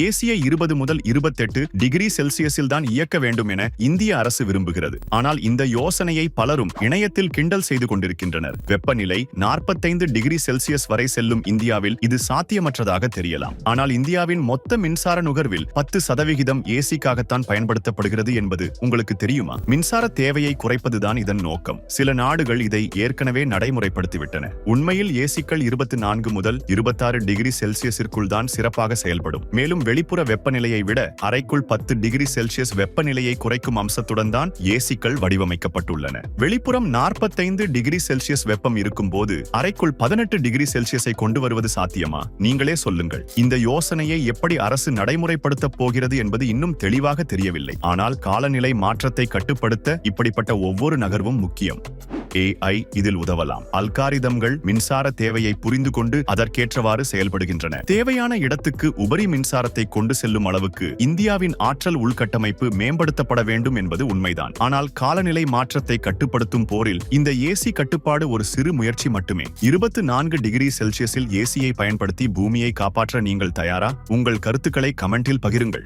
ஏசியை இருபது முதல் இருபத்தெட்டு டிகிரி செல்சியஸில் தான் இயக்க வேண்டும் என இந்திய அரசு விரும்புகிறது. ஆனால் இந்த யோசனையை பலரும் இணையத்தில் கிண்டல் செய்து கொண்டிருக்கின்றனர். வெப்பநிலை நாற்பத்தைந்து டிகிரி செல்சியஸ் வரை செல்லும் இந்தியாவில் இது சாத்தியமற்றதாக தெரியலாம். ஆனால் இந்தியாவின் மொத்த மின்சார நுகர்வில் பத்து சதவிகிதம் ஏசிக்காகத்தான் பயன்படுத்தப்படுகிறது என்பது உங்களுக்கு தெரியுமா? மின்சார தேவையை குறைப்பதுதான் இதன் நோக்கம். சில நாடுகள் இதை ஏற்கனவே நடைமுறைப்படுத்திவிட்டன. உண்மையில் ஏசிக்கள் இருபத்தி நான்கு முதல் இருபத்தாறு டிகிரி செல்சியஸிற்குள் தான் சிறப்பாக செயல்படும். மேலும் வெளிப்புற வெப்பநிலையை விட அறைக்குள் பத்து டிகிரி செல்சியஸ் வெப்பநிலையை குறைக்கும் அம்சத்துடன் தான் ஏசிக்கள் வடிவமைக்கப்பட்டுள்ளன. வெளிப்புறம் நாற்பத்தைந்து டிகிரி செல்சியஸ் வெப்பம் இருக்கும் போது அறைக்குள் பதினெட்டு டிகிரி செல்சியஸை கொண்டு வருவது சாத்தியமா? நீங்களே சொல்லுங்கள். இந்த யோசனையை எப்படி அரசு நடைமுறைப்படுத்தப் போகிறது என்பது இன்னும் தெளிவாக தெரியவில்லை. ஆனால் காலநிலை மாற்றத்தை கட்டுப்படுத்த இப்படிப்பட்ட ஒவ்வொரு நகர்வும் முக்கியம். ஏஐ இதில் உதவலாம். அல்காரிதம்கள் மின்சார தேவையை புரிந்து கொண்டு அதற்கேற்றவாறு செயல்படுகின்றன. தேவையான இடத்துக்கு உபரி மின்சாரத்தை கொண்டு செல்லும் அளவுக்கு இந்தியாவின் ஆற்றல் உள்கட்டமைப்பு மேம்படுத்தப்பட வேண்டும் என்பது உண்மைதான். ஆனால் காலநிலை மாற்றத்தை கட்டுப்படுத்தும் போரில் இந்த ஏசி கட்டுப்பாடு ஒரு சிறு முயற்சி மட்டுமே. இருபத்து நான்கு டிகிரி செல்சியஸில் ஏசியை பயன்படுத்தி பூமியை காப்பாற்ற நீங்கள் தயாரா? உங்கள் கருத்துக்களை கமெண்டில் பகிருங்கள்.